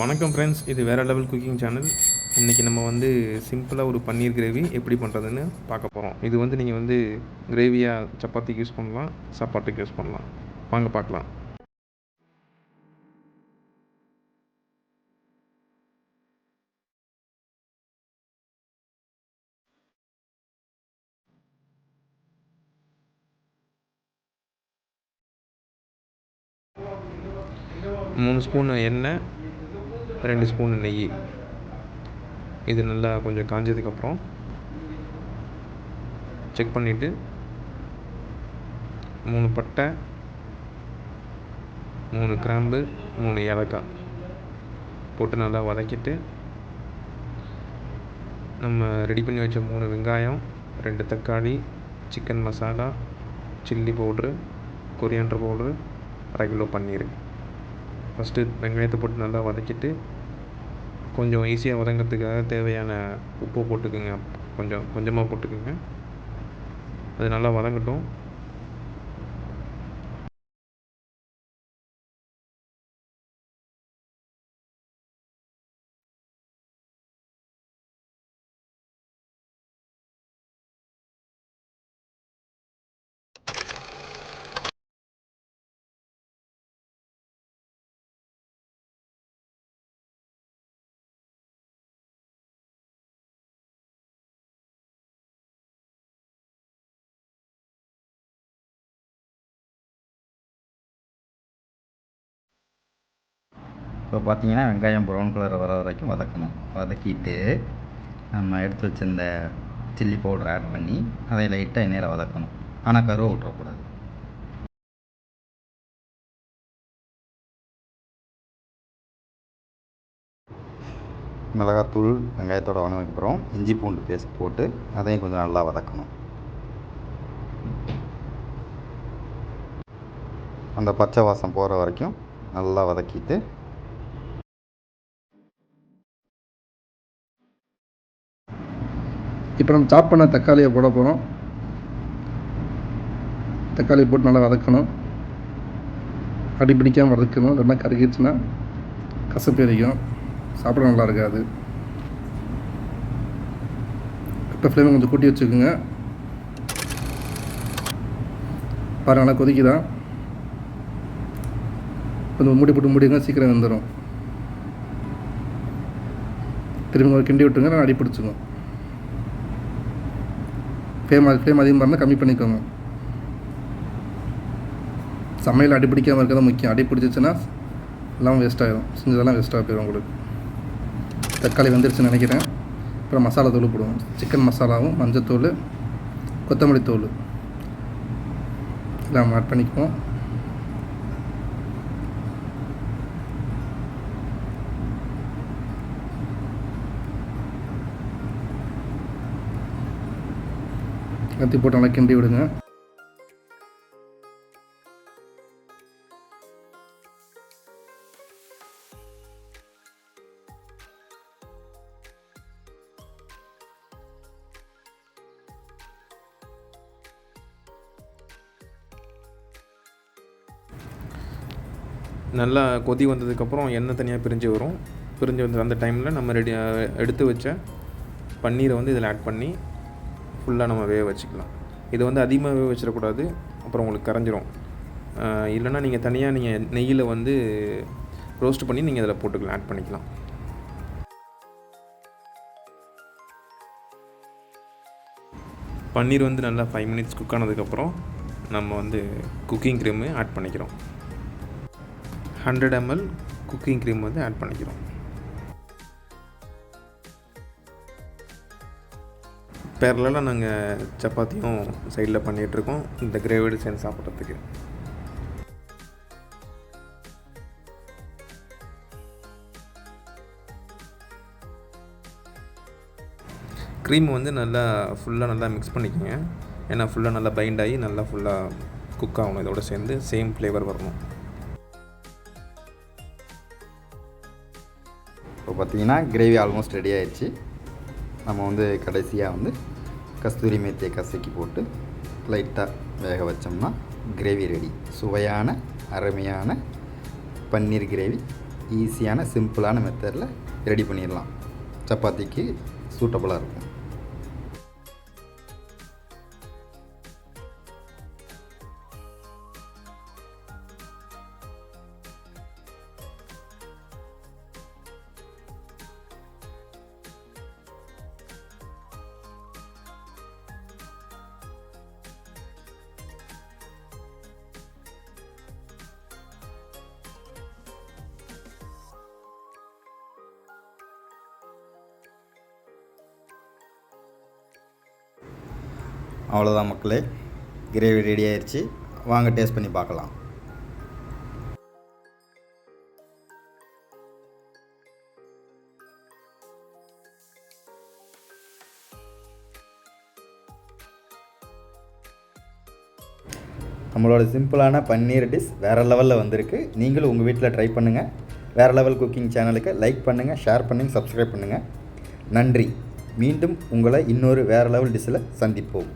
வணக்கம் ஃப்ரெண்ட்ஸ் இது வேறு லெவல் குக்கிங் சேனல் இன்றைக்கி நம்ம வந்து சிம்பிளாக ஒரு பன்னீர் கிரேவி எப்படி பண்ணுறதுன்னு பார்க்க போகிறோம் இது வந்து நீங்கள் வந்து கிரேவியாக சப்பாத்திக்கு யூஸ் பண்ணலாம் சாப்பாட்டுக்கு யூஸ் பண்ணலாம். வாங்க பார்க்கலாம். மூணு ஸ்பூன் எண்ணெய் ரெண்டு ஸ்பூன் நெய். இது நல்லா கொஞ்சம் காஞ்சதுக்கப்புறம் செக் பண்ணிவிட்டு மூணு பட்டை மூணு கிராம்பு மூணு ஏலக்காய் போட்டு நல்லா வதக்கிட்டு நம்ம ரெடி பண்ணி வச்ச மூணு வெங்காயம் ரெண்டு தக்காளி chicken masala chilli powder coriander powder அரை கிலோ பன்னீர் ஃபஸ்ட்டு வெங்காயத்தை போட்டு நல்லா வதக்கிட்டு கொஞ்சம் ஈஸியாக வதங்கிறதுக்காக தேவையான உப்பு போட்டுக்கோங்க. கொஞ்சம் கொஞ்சமாக போட்டுக்கோங்க. அது நல்லா வதங்கட்டும். இப்போ பார்த்தீங்கன்னா வெங்காயம் ப்ரௌன் கலர் வர வரைக்கும் வதக்கணும். வதக்கிட்டு நம்ம எடுத்து வச்சிருந்த சில்லி பவுடர் ஆட் பண்ணி அதை லைட்டாக எண்ணெயில் வதக்கணும். ஆனால் கருவை விட்டுறக்கூடாது மிளகாத்தூள் வெங்காயத்தோட வதங்கினதுக்கப்புறம் இஞ்சி பூண்டு பேஸ்ட் போட்டு அதையும் கொஞ்சம் நல்லா வதக்கணும். அந்த பச்சை வாசம் போகிற வரைக்கும் நல்லா வதக்கிட்டு இப்போ நம்ம சாப் பண்ண தக்காளியை போட போகிறோம் தக்காளியை போட்டு நல்லா வதக்கணும். அடி பிடிக்காமல் வதக்கணும். இல்லைன்னா கருகிடுச்சுன்னா கசப்பு எரிக்கும் சாப்பிட நல்லா இருக்காது. இப்போ ஃப்ளேமை கொஞ்சம் கூட்டி வச்சுக்கோங்க. பாரு நல்லா கொதிக்குதா? கொஞ்சம் மூடி போட்டு மூடிங்க சீக்கிரம் வந்துடும் திரும்ப ஒரு கிண்டி விட்டுருங்க நான் அடி பிடிச்சிக்கும் ஃப்ளேம் ஃப்ளேம் அதிகமாக இருந்தால் கம்மி பண்ணிக்கோங்க. சமையல் அடிப்பிடிக்காமல் இருக்கிறது முக்கியம். அடி பிடிச்சிச்சுன்னா எல்லாம் வேஸ்ட் ஆகிடும் செஞ்சதெல்லாம் வேஸ்ட்டாக போயிடும் உங்களுக்கு. தக்காளி வெந்துருச்சுன்னு நினைக்கிறேன். அப்புறம் மசாலா தூள் போடுவோம். சிக்கன் மசாலாவும் மஞ்சத்தூள் கொத்தமல்லி தூள். எல்லாம் ஆட் பண்ணிக்குவோம். எல்லாத்தையும் போட்டு நல்லா கிண்டி விடுங்க. நல்லா கொதி வந்ததுக்கப்புறம் எண்ணெய் தனியாக பிரிஞ்சு வரும். பிரிஞ்சு வந்த அந்த டைமில் நம்ம ரெடி எடுத்து வச்ச பன்னீரை வந்து இதில் ஆட் பண்ணி ஃபுல்லாக நம்ம வேக வச்சுக்கலாம். இதை வந்து அதிகமாக வேக வச்சிடக்கூடாது. அப்புறம் உங்களுக்கு கரைஞ்சிரும். இல்லைன்னா நீங்கள் தனியாக நீங்கள் நெய்யில் வந்து ரோஸ்ட் பண்ணி நீங்கள் இதில் போட்டுக்கலாம் ஆட் பண்ணிக்கலாம். பன்னீர் வந்து நல்லா ஃபைவ் மினிட்ஸ் குக் ஆனதுக்கப்புறம் நம்ம வந்து குக்கிங் க்ரீமு ஆட் பண்ணிக்கிறோம். ஹண்ட்ரட் எம்எல் குக்கிங் க்ரீம் வந்து ஆட் பண்ணிக்கிறோம். பேரலாக நாங்கள் சப்பாத்தியும் சைடில் பண்ணிகிட்ருக்கோம் இந்த கிரேவியோடு சேர்ந்து சாப்பிட்றதுக்கு. க்ரீம் வந்து நல்லா ஃபுல்லாக நல்லா மிக்ஸ் பண்ணிக்கோங்க. ஏன்னா ஃபுல்லாக நல்லா பைண்ட் ஆகி நல்லா ஃபுல்லாக குக் ஆகணும். இதோட சேர்ந்து சேம் ஃப்ளேவர் வரணும். இப்போ பார்த்தீங்கன்னா கிரேவி ஆல்மோஸ்ட் ரெடி ஆயிடுச்சு. நம்ம வந்து கடைசியாக வந்து கஸ்தூரி மேத்தியை கசக்கி போட்டு லைட்டாக வேக வச்சோம்னா கிரேவி ரெடி சுவையான அருமையான பன்னீர் கிரேவி ஈஸியான சிம்பிளான மெத்தடில் ரெடி பண்ணிடலாம். சப்பாத்திக்கு சூட்டபுளாக இருக்கும். அவ்வளோதான் மக்களே. கிரேவி ரெடி ஆயிடுச்சு வாங்க டேஸ்ட் பண்ணி பார்க்கலாம். நம்மளோட சிம்பிளான பன்னீர் டிஷ் வேறு லெவலில் வந்திருக்கு. நீங்களும் உங்கள் வீட்டில் ட்ரை பண்ணுங்கள் வேறு லெவல் குக்கிங் சேனலுக்கு லைக் பண்ணுங்கள் ஷேர் பண்ணுங்கள் சப்ஸ்கிரைப் பண்ணுங்கள் நன்றி. மீண்டும் உங்களை இன்னொரு வேறு லெவல் டிஷ்ஷில் சந்திப்போம்.